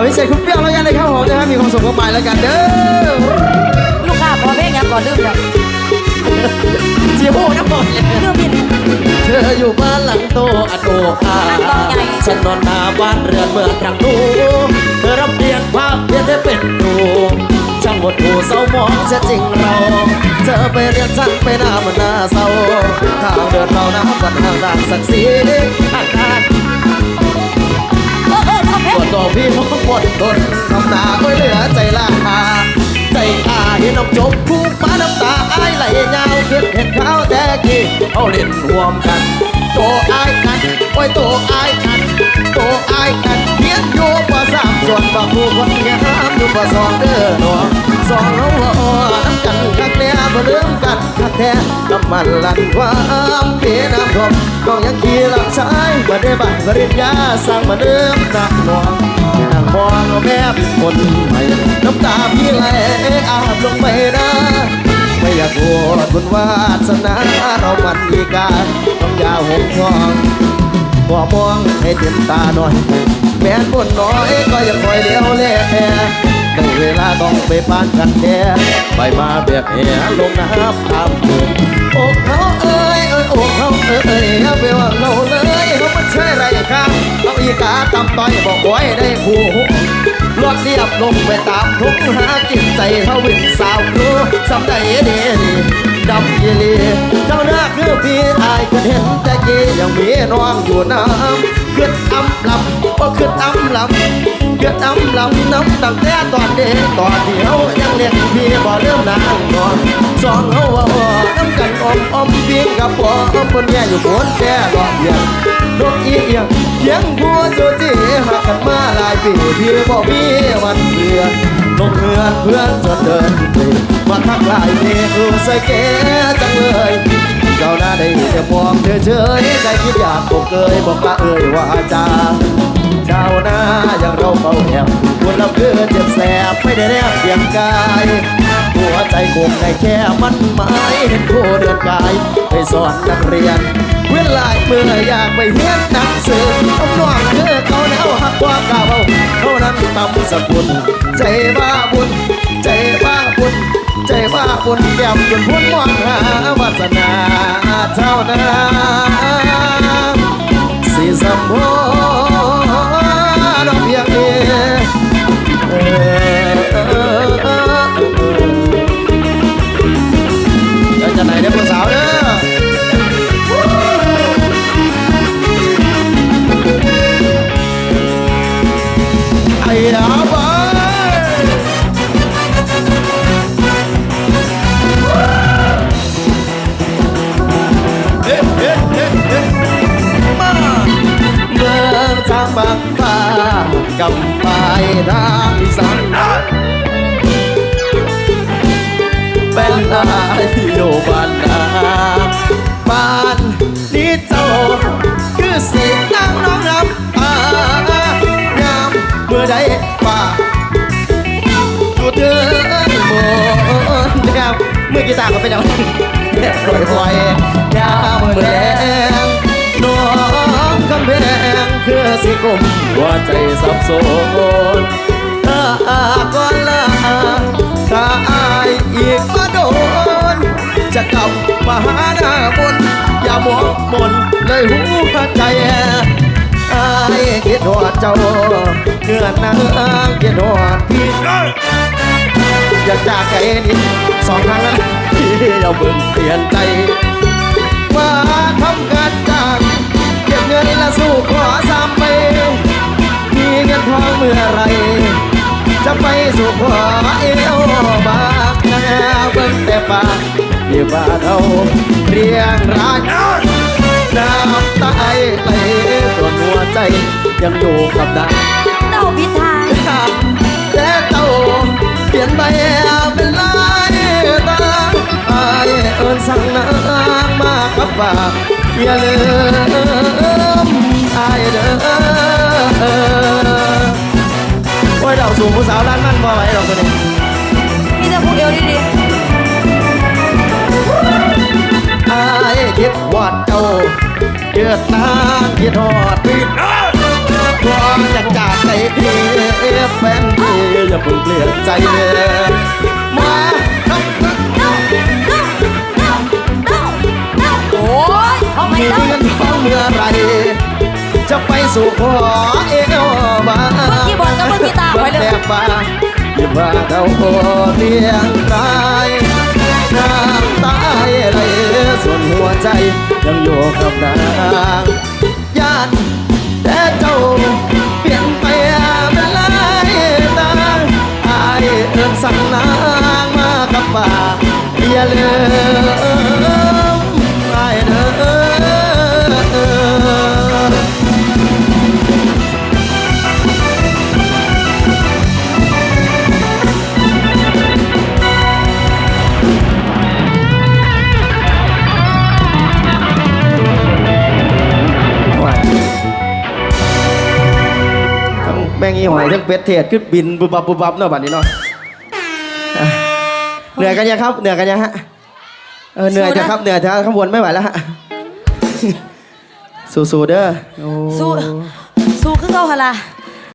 เอาพิเศษคุณเปรี้ยวแล้วกันเลยครับผมนะฮะมีความสุขมากๆแล้วกันเด้อลูกค้าขอเพลงยังก่อนลืมแล้วเจียโบ้นะบอกเลยลืมบินเธออยู่บ้านหลังโตอันโออาอันบอกใหญ่ฉันนอนหน้าบ้านเรือนเมื่อครั้งดูเธอรับเรียนภาพเพียนได้เป็นครูช่างหมดหูเศร้ามองเสียจริงเรา เธอไปเรียนฉันไปหน้ามันหน้าเศร้าทางเดินเรานะวันทางด้านศักดิ์ศรีอันนั้นเวดตัวพี่มองปวดทนทำหนาไม่เหลือใจลาใจอาเห็นน้องจบผูกมาน้ำตาอายไหลยาวเกิดเห็นข้าวแต่กี้เอาเล่นรวมกัน ส่วนบางผู้คนงามอยู่กว่สองเด้อหนอสองเอาน้ำกันคักแน่บ่ลืมกันคักแท้น้ำมันลั่นความเพียน้ำทมก็ยังขี่หลับชายมาได้บัตรปริญญาสร้างมาเดิมหนักหน่วงนั่งมองแม่เป็นคนใหม่น้ำตาพี่ไหลอาบลงไปนะไม่อยากโกรธบุญวาสนาเรามันมีการต้องยาหงทอง บ่มองให้เต็มตาหน่อย แม้นบนน้อยก็ยังคอยเลี้ยวแลได้เวลาต้องไปปานกันแท้ไปมาแบบแหลงน้ำตามเดินอกเขาเอ้ยเอ้ยอกเขาเอ้ยอย่าไปว่าเราเลยเขาไม่ใช่ไรครับเอาอีกาตำต่อยบอกไว้ได้ผู้ ลวดเรียบลงไปตามทุกหาจิตใจเขาวินสาวครูสำใจเดีดีดำยีลีเจ้าหน้าคือพี่อายก็เห็นแต่กี้ยังมีน้องอยู่น้ำขึ้นอ้ำลำก็ขึ้นอ้ำลำขึ้นอ้ำลำน้ำตั้งแต่ตอนเด็กตอนที่เขายังเรียนพี่บ่เริ่มนางนอนสองเขาว่าน้ำกันอมอมเพียงกับปอมบนแย่อยู่บนแก่รอบเดียงนกอีเอียง เสียงพัวโจจีหักกันมาหลายปีพี่บอกมีวันเพื่อนลงเพื่อนเพื่อนจนเดินไปมาทักหลายเพลงรู้ใส่แกจังเลยเจ้าหน้าได้แต่มองเฉยเฉยใจคิดอยากบอกเกยบอกละเอ่ยว่าจาเจ้าหน้าอย่างเราเฝ้าแอบคนเราคือเจ็บแสบไม่ได้แนบเพียงกาย ใจคงในแค่มันหมายเห็นโคเดินกายไปสอนนักเรียน เวลาเมื่ออยากไปเรียนหนังสือเอาน้องเธอเขาแนวหักกว่าเก่าเขานั้นตำสกุลใจบ้าบุญ ใจบ้าบุญ ใจบ้าบุญแก้มจนพ้นมองหาวาสนาเท่านั้นสีสมบูร อยู่บ้านนาบ้านนี้เจ้า คือสีนั่งน้องน้ำตายามเมื่อใดป่าอยู่เดินบนแนวเมื่อกีตาร์ก็เป็นเอาแอบปล่อยปล่อยยามเมื่อแรงน้องคำแพงคือสิกลมหัวใจสับสนถ้าก่อน จะกลับมาหาหน้ามนอย่ามองมนเลยหูใจอายคิดหอดเจ้าเกิดนางคิดหอดพี่อยากจากไกลนิดสองครั้งแล้วนะพี่อย่าเบิ่งเปลี่ยนใจมาทำงานจางเก็บเงินและสู้ขอสามไปมีเงินทองเมื่อไร จะไปสู่ขอเอวบากนาเบิ่งแต่ปาก ที่ว่าเราเรียงรายน้ำตาไหลส่วนหัวใจยังอยู่กับดังเต้าพิดทาแต่เต้าเปลี่ยนไปเป็นลายตาอายเอิญสั่งนางมากับปากอย่าลืมอายเด้อโอ้ยดอกสูงผู้สาวร้านมันบ่ไหวดอกคนนี้มีแต่ผู้เอวดี คิดว่าเจ้าเกิดนางคิดหอดพี่พอจากจากใจพี่คุณเพิ่งเปลี่ยนใจมาโอ้ยเอาไมีแล้วเงินทองเมื่อไรจะไปสู่ขอเอวบาเมื่อกี้บอลกับเมื่อกี้ตาไว้เลยแต่ป่าอย่าว่าเดาโอเลี้ยงรายน้ำตาไหล ส่วนหัวใจยังอยู่กับนาง มงอีหอยทั้งเป็ดเทศขึ้นบินบุบบับบุบบับเนาะบัดนี้เนาะอะเหนื่อยกันยังครับเหนื่อยกันยังฮะเออเหนื่อยจะครับเหนื่อยจะข้างบนไม่ไหวแล้วฮะสู้ๆเด้อโอ้สู้สู้คือเก่าหนล่ะ